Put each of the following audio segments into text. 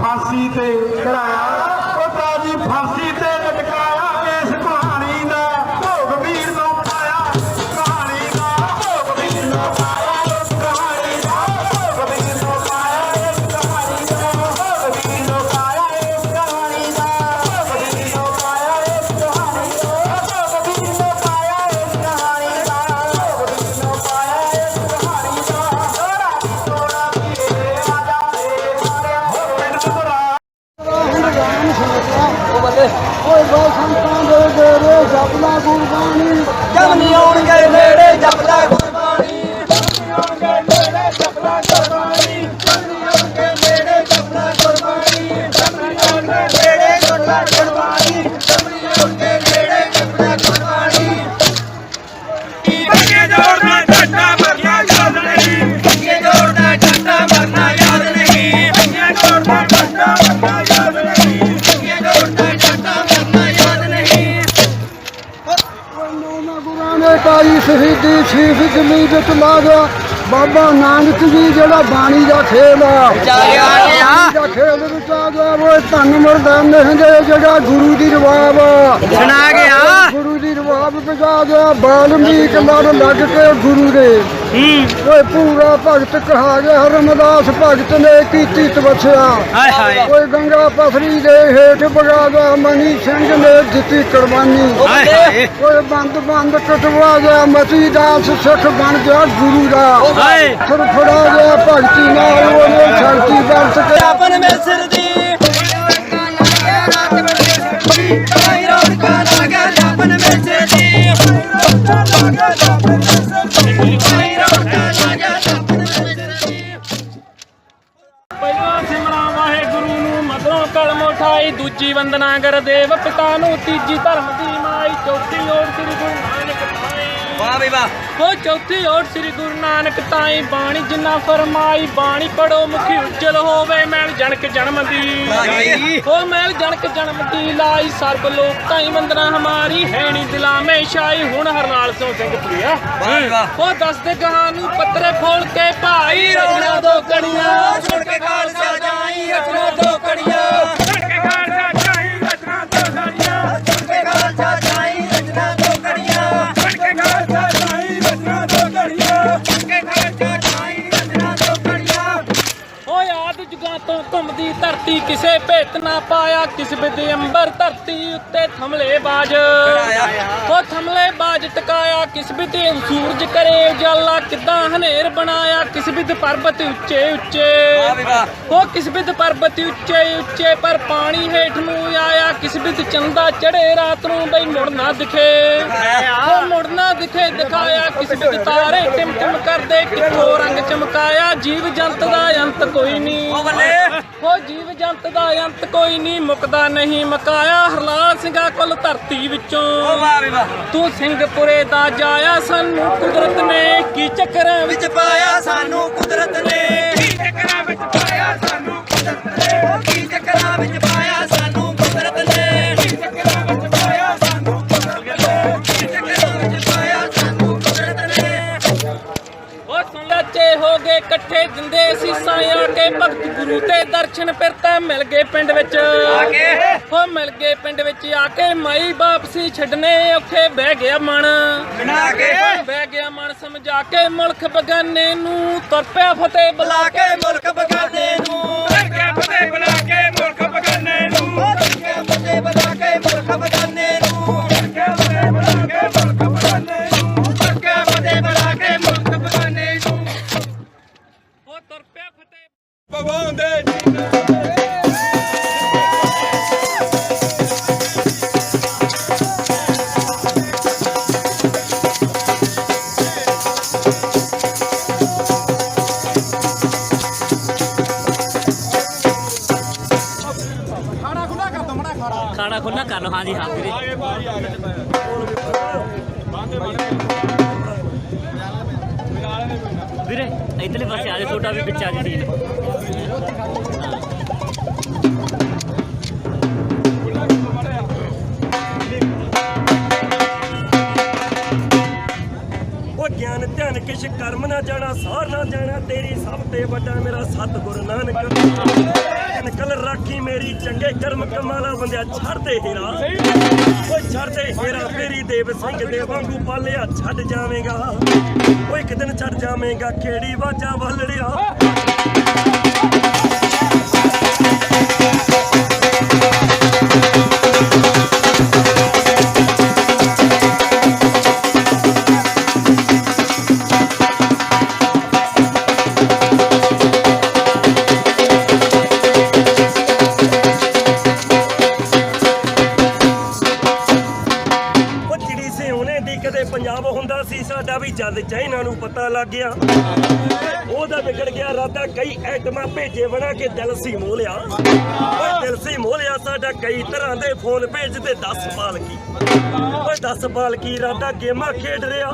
ਫਾਂਸੀ ਤੇ ਚੜਾਇਆ ਉਹ ਕਾਜੀ ਫਾਂਸੀ ਤੇ ਦੀ ਸੀਸ ਜਮੀ ਵਿੱਚ ਲਾ ਗਿਆ ਬਾਬਾ ਨਾਨਕ ਜੀ ਜਿਹੜਾ ਬਾਣੀ ਦਾ ਖੇਲ ਆ। ਦਾ ਖੇਲ ਵਿੱਚ ਆ ਗਿਆ ਧੰਨ ਮਰਦਾਨ ਜਿਹੜਾ ਗੁਰੂ ਦੀ ਰਵਾਬ ਸੁਣਾ ਗਿਆ। ਗੁਰੂ ਦੀ ਰਵਾਬ ਪਜਾ ਗਿਆ। ਬਾਲਮੀਕ ਨਾਲ ਲੱਗ ਕੇ ਗੁਰੂ ਦੇ। ਓਏ ਪੂਰਾ ਭਗਤ ਕਹਾ ਗਿਆ ਹਰਮਦਾਸ ਭਗਤ ਨੇ ਕੀਤੀ ਤਪੱਸਿਆ। ਹਾਏ ਹਾਏ। ਓਏ ਗੰਗਾ ਪਥਰੀ ਦੇ ਹੇਠ ਬਗਾ ਬਗਾਦਾ ਮਨੀ ਸਿੰਘ ਨੇ ਦਿੱਤੀ ਕੁਰਬਾਨੀ। ਹਾਏ ਓਏ ਬੰਦ ਬੰਦ ਕਟਵਾ ਗਿਆ ਮਤੀ ਦਾਸ ਸਿੱਖ ਬਣ ਗਿਆ ਗੁਰੂ ਦਾ। ਹਾਏ। ਫਿਰ ਫੜਾ ਗਿਆ ਭਗਤੀ ਨਾਲ ਉਹਨੇ ਛੜਤੀ ਵਰਤ ਕੇ। ਆਪਨ ਮੇ ਸਿਰ ਦੀ। ਸਿਮਰਾ ਵਾਹਿਗੁਰੂ ਨੂੰ ਮਦਰੋਂ ਕਲਮ ਉਠਾਈ, ਦੂਜੀ ਵੰਦਨਾ ਕਰ ਦੇਵ, ਪਿਤਾ ਨੂੰ ਤੀਜੀ ਧਰਮ ਦੀ ਮਾਈ, ਚੌਥੀ ਓਮ ਸ੍ਰੀ ਗੁਰੂ ਵਾਹ ਬਈ ਵਾਹ। ਉਹ ਚੌਥੀ ਓਟ ਸ੍ਰੀ ਗੁਰੂ ਨਾਨਕ ਤਾਈ ਬਾਣੀ ਜਿੰਨਾ ਫਰਮਾਈ ਬਾਣੀ ਪੜੋ ਮੁਖੀ ਉੱਜਲ ਹੋਵੇ ਮੈਲ ਜਨਕ ਜਨਮ ਦੀ। ਉਹ ਮੈਲ ਜਨਕ ਜਨਮ ਦੀ ਲਾਈ ਸਰਬ ਲੋਕ ਤਾਈ ਵੰਦਨਾ ਹਮਾਰੀ ਹੈਣੀ ਦਿਲਾ ਮੇ ਸ਼ਾਈ ਹੁਣ ਹਰਨਾਲ ਸਿੰਘ ਸਿੰਘ ਪ੍ਰਿਆ। ਉਹ ਦੱਸਦੇ ਗਾਂ ਨੂੰ ਪੱਤਰੇ ਫੋਲ ਕੇ ਭਾਈ ਰੋਣਾ ਦੋ ਕੜੀਆਂ ਛੋੜ ਕੇ ਖਾਲਸਾ ਜਾਈ ਰੋਣਾ ਦੋ ਕੜੀਆਂ। ਦੀ ਕਿਸੇ ਭੇਤ ਨਾ ਪਾਇਆ ਕਿਸ ਬਿਦ ਅੰਬਰ ਧਰਤੀ ਉੱਤੇ ਥਮਲੇ ਬਾਜ। ਉਹ ਥਮਲੇ ਬਾਜ ਟਕਾਇਆ ਕਿਸ ਬਿਦ ਸੂਰਜ ਕਰੇ ਉਜਾਲਾ ਕਿਦਾਂ ਹਨੇਰ ਬਣਾਇਆ ਕਿਸ ਬਿਦ ਪਰਬਤ ਉੱਚੇ ਉੱਚੇ। ਉਹ ਕਿਸ ਬਿਦ ਪਰਬਤ ਉੱਚੇ ਉੱਚੇ ਪਰ ਪਾਣੀ ਹੇਠ ਨੂੰ ਆਇਆ ਕਿਸ ਬਿਦ ਚੰਦਾ ਚੜੇ ਰਾਤ ਨੂੰ ਬਈ ਮੁੜ ਨਾ ਦਿਖੇ। ਉਹ ਮੁੜ ਨਾ ਦਿਖੇ ਦਿਖਾਇਆ ਕਿਸ ਬਿਦ ਤਾਰੇ ਟਿਮ ਟਿਮ ਕਰਦੇ ਕਿੱਥੋਂ ਰੰਗ ਚਮਕਾਇਆ ਜੀਵ ਜੰਤ ਦਾ ਅੰਤ ਕੋਈ ਨਹੀਂ। ਉਹ ਜੀਵ ਜੰਤ ਦਾ ਅੰਤ ਕੋਈ ਨਹੀਂ ਮੁਕਦਾ ਨਹੀਂ। ਮਕਾਇਆ ਹਰਲਾਲ ਸਿੰਘਾ ਕੁੱਲ ਧਰਤੀ ਵਿੱਚੋਂ। ਤੂੰ ਸਿੰਘਪੁਰੇ ਦਾ ਜਾਇਆ ਸਾਨੂੰ ਕੁਦਰਤ ਨੇ। ਕੀ ਚੱਕਰਾਂ ਵਿੱਚ ਵਿੱਚ ਪਾਇਆ ਸਾਨੂੰ ਕੁਦਰਤ ਨੇ? ਕੀ ਚੱਕਰਾਂ ਵਿੱਚ ਪਾਇਆ ਸਾਨੂੰ ਕੁਦਰਤ ਨੇ? ਕੀ ਚੱਕਰਾਂ ਵਿੱਚ ਪਾਇਆ ਗੁਰੂ ਤੇ ਦਰਸ਼ਨ ਫਿਰ ਤਾਂ ਮਿਲ ਗਏ ਪਿੰਡ ਵਿੱਚ। ਉਹ ਮਿਲ ਗਏ ਪਿੰਡ ਵਿੱਚ ਆ ਕੇ ਮਾਈ ਬਾਪ ਸੀ ਛੱਡਨੇ ਔਖੇ ਬਹਿ ਗਿਆ ਮਨ। ਬਣਾ ਕੇ। ਬਹਿ ਗਿਆ ਮਨ ਸਮਝਾ ਕੇ ਮੁਲਕ ਬਗਾਨੇ ਨੂੰ ਤੁਰ ਪਿਆ ਫਤਿਹ ਬੁਲਾ ਕੇ। ਖੁੱਲਾ ਕਰ ਲਓ। ਹਾਂਜੀ ਹਾਂ ਵੀਰੇ ਵੀਰੇ ਇਧਰਲੇ ਪਾਸੇ ਆ ਜਾ ਛੋਟਾ ਵੀ ਵਿੱਚ ਆ ਜਾ ਸੀਨ। ਉਹ ਗਿਆਨ, ਧਿਆਨ ਕਿਛ ਕਰਮ ਨਾ ਜਾਣਾ, ਸਾਰ ਨਾ ਜਾਣਾ, ਤੇਰੀ ਸਭ ਤੇ ਵੱਡਾ ਮੇਰਾ ਸਤਿਗੁਰ ਨਾਨਕ। ਕਲ ਰਾਖੀ ਮੇਰੀ, ਚੰਗੇ ਕਰਮ ਕਮਾਲਾ ਬੰਦਿਆ ਛੱਡਦੇ ਹੀਰਾ। ਓਏ ਛੱਡਦੇ ਹੀਰਾ ਮੇਰੀ ਦੇਵ ਸਿੰਘ ਦੇ ਵਾਂਗੂ ਪਾਲਿਆ ਛੱਡ ਜਾਵੇਂਗਾ। ਓਏ ਇੱਕ ਦਿਨ ਛੱਡ ਜਾਵੇਂਗਾ, ਕਿਹੜੀ ਵਾਜਾ ਵੱਲੜਿਆ ਵੀ ਜਦ ਚਾਈਨਾ ਨੂੰ ਪਤਾ ਲੱਗ ਗਿਆ, ਉਹਦਾ ਵਿਗੜ ਗਿਆ ਰਾਤਾ ਕਈ ਐਟਮਾਂ ਭੇਜੇ ਬਣਾ ਕੇ ਦਿਲ ਸੀ ਮੋਲਿਆ ਓਏ ਦਿਲ ਸੀ ਮੋਲਿਆ ਸਾਡਾ ਕਈ ਤਰ੍ਹਾਂ ਦੇ ਫੋਨ ਭੇਜਦੇ 10 ਬਾਲ ਕੀ ਓਏ 10 ਬਾਲ ਕੀ ਰਾਤਾ ਗੇਮਾਂ ਖੇਡ ਰਿਹਾ।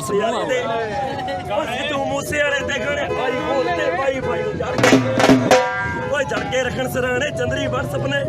ਐਂ ਬਈ ਤੁਹਾਡੇ ਵਿੱਚ ਮੂੰਹ ਆਓ। ਓਏ ਸਿੱਧੂ ਮੂਸੇ ਵਾਲੇ ਦੇ ਗਾਣੇ ਆਈ ਬੋਲ ਤੇ ਪਾਈ ਪਾਈ ਨੂੰ ਜੜ ਕੇ ਓਏ ਜੜ ਕੇ ਰੱਖਣ ਸਰਾਣੇ ਚੰਦਰੀ ਵਟਸਪ ਨੇ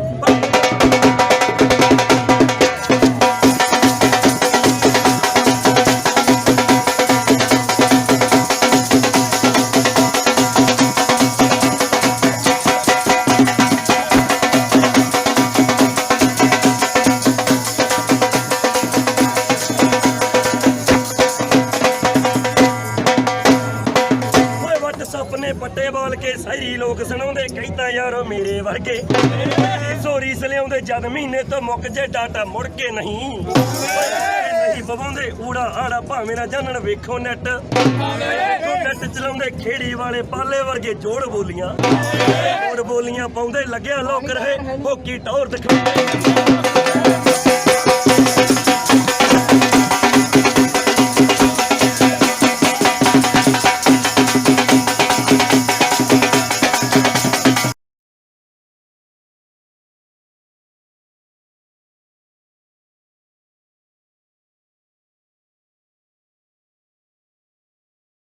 ਸੋਰੀ ਲਿਆਉਂਦੇ ਜਦ ਮਹੀਨੇ ਤੋਂ ਮੁੱਕ ਜੇ ਡਾਟਾ ਮੁੜ ਕੇ ਨਹੀਂ। ਨਹੀਂ ਬਵਾਉਂਦੇ, ਊੜਾ ਆੜਾ ਭਾਵੇਂ ਨਾ ਜਾਣਨ ਵੇਖੋ ਨੈਟ ਨੈਟ ਚਲਾਉਂਦੇ ਖੇੜੀ ਵਾਲੇ ਪਾਲੇ ਵਰਗੇ ਜੋੜ ਬੋਲੀਆਂ। ਜੋੜ ਬੋਲੀਆਂ ਪਾਉਂਦੇ, ਲੱਗਿਆ ਲੋਕ ਰਹੇ ਹੋਕੀ ਟੌਰ ਦਿਖਾਉਂਦੇ।